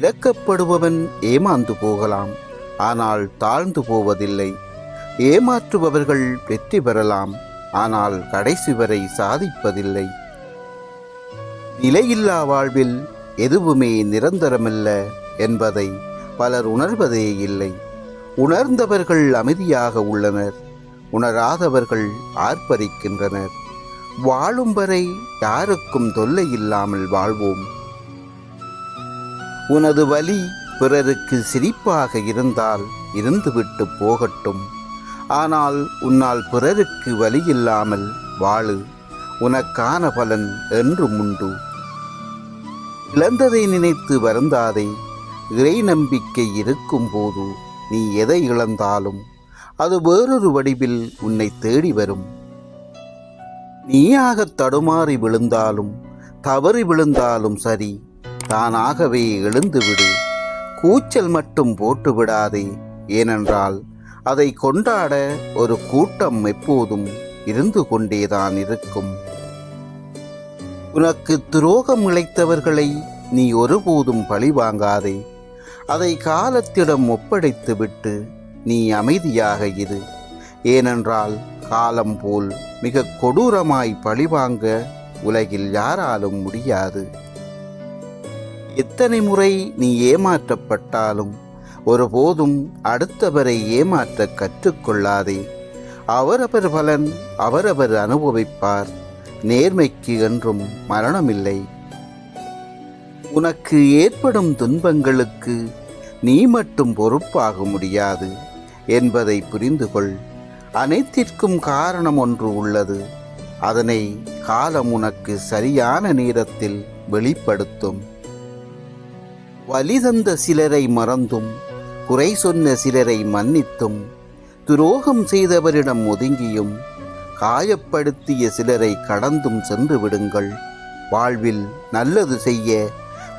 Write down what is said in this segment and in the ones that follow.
இழக்கப்படுபவன் ஏமாந்து போகலாம். ஆனால் தாழ்ந்து போவதில்லை. ஏமாற்றுபவர்கள் வெற்றி பெறலாம். ஆனால் கடைசி வரை சாதிப்பதில்லை. நிலையில்லா வாழ்வில் எதுவுமே நிரந்தரமல்ல என்பதை பலர் உணர்வதே இல்லை. உணர்ந்தவர்கள் அமைதியாக உள்ளனர். உணராதவர்கள் ஆர்ப்பரிக்கின்றனர். வாழும் வரை யாருக்கும் தொல்லை இல்லாமல் வாழ்வோம். உனது வலி பிறருக்கு சிரிப்பாக இருந்தால் இருந்துவிட்டு போகட்டும். ஆனால் உன்னால் பிறருக்கு வலி இல்லாமல் வாழு. உனக்கான பலன் என்றும் உண்டு. இழந்ததை நினைத்து வருந்தாதே. இறை நம்பிக்கை இருக்கும்போது நீ எதை இழந்தாலும் அது வேறொரு வடிவில் உன்னை தேடி வரும். நீயாக தடுமாறி விழுந்தாலும் தவறி விழுந்தாலும் சரி தானாகவே எழுந்துவிடு. கூச்சல் மட்டும் போட்டு விடாதே ஏனென்றால் அதை கொண்டாட ஒரு கூட்டம் எப்போதும் இருந்து கொண்டேதான் இருக்கும். உனக்கு துரோகம் இழைத்தவர்களை நீ ஒருபோதும் பழிவாங்காதே அதை காலத்திடம் ஒப்படைத்துவிட்டு நீ அமைதியாக இரு. ஏனென்றால் காலம் போல் மிக கொடூரமாய் பழிவாங்க உலகில் யாராலும் முடியாது. எத்தனை முறை நீ ஏமாற்றப்பட்டாலும் ஒருபோதும் அடுத்தவரை ஏமாற்ற கற்றுக்கொள்ளாதே. அவரவர் பலன் அவரவர் அனுபவிப்பார். நேர்மைக்கு என்றும் மரணமில்லை. உனக்கு ஏற்படும் துன்பங்களுக்கு நீ மட்டும் பொறுப்பாக முடியாது என்பதை புரிந்து கொள் அனைத்திற்கும் காரணம் ஒன்று உள்ளது. அதனை காலம் உனக்கு சரியான நேரத்தில் வெளிப்படுத்தும். வலி தந்த சிலரை மறந்தும் குறை சொன்ன சிலரை மன்னித்தும் துரோகம் செய்தவரிடம் ஒதுங்கியும் காயப்படுத்திய சிலரை கடந்தும் சென்று விடுங்கள். வாழ்வில் நல்லது செய்ய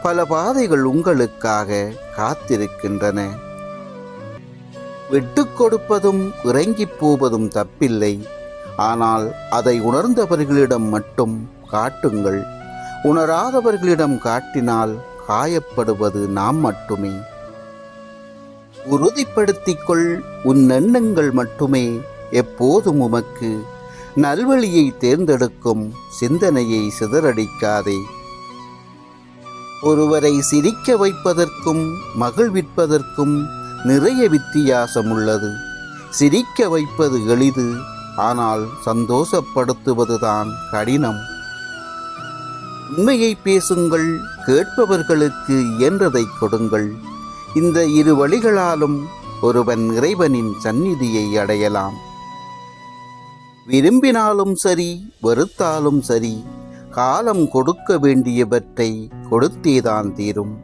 பல பாதைகள் உங்களுக்காக காத்திருக்கின்றன. விட்டு கொடுப்பதும் இறங்கி போவதும் தப்பில்லை. ஆனால் அதை உணர்ந்தவர்களிடம் மட்டும் காட்டுங்கள். உணராதவர்களிடம் காட்டினால் காயப்படுவது நாம் மட்டுமே. உறுதிப்படுத்திக் கொள் உன் எண்ணங்கள் மட்டுமே. எப்போதும் உமக்கு நல்வழியை தேர்ந்தெடுக்கும் சிந்தனையை சிதறடிக்காதே. ஒருவரை சிரிக்க வைப்பதற்கும் மகிழ்விப்பதற்கும் நிறைய வித்தியாசம் உள்ளது சிரிக்க வைப்பது எளிது ஆனால் சந்தோஷப்படுத்துவதுதான் கடினம். உண்மையை பேசுங்கள் கேட்பவர்களுக்கு என்றதை கொடுங்கள். இந்த இரு வழிகளாலும் ஒருவன் இறைவனின் சந்நிதியை அடையலாம். விரும்பினாலும் சரி வெறுத்தாலும் சரி காலம் கொடுக்க வேண்டியவற்றை கொடுத்தேதான் தீரும்.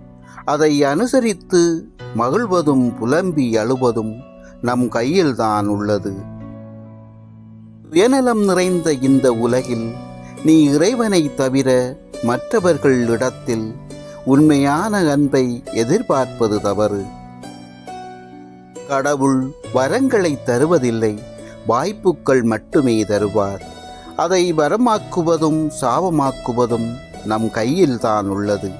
அதை அனுசரித்து மகிழ்வதும் புலம்பி அழுவதும் நம் கையில்தான் உள்ளது. சுயநலம் நிறைந்த இந்த உலகில் நீ இறைவனை தவிர மற்றவர்களிடத்தில் உண்மையான அன்பை எதிர்பார்ப்பது தவறு. கடவுள் வரங்களை தருவதில்லை வாய்ப்புகள் மட்டுமே தருவார். அதை வரமாக்குவதும் சாபமாக்குவதும் நம் கையில்தான் உள்ளது.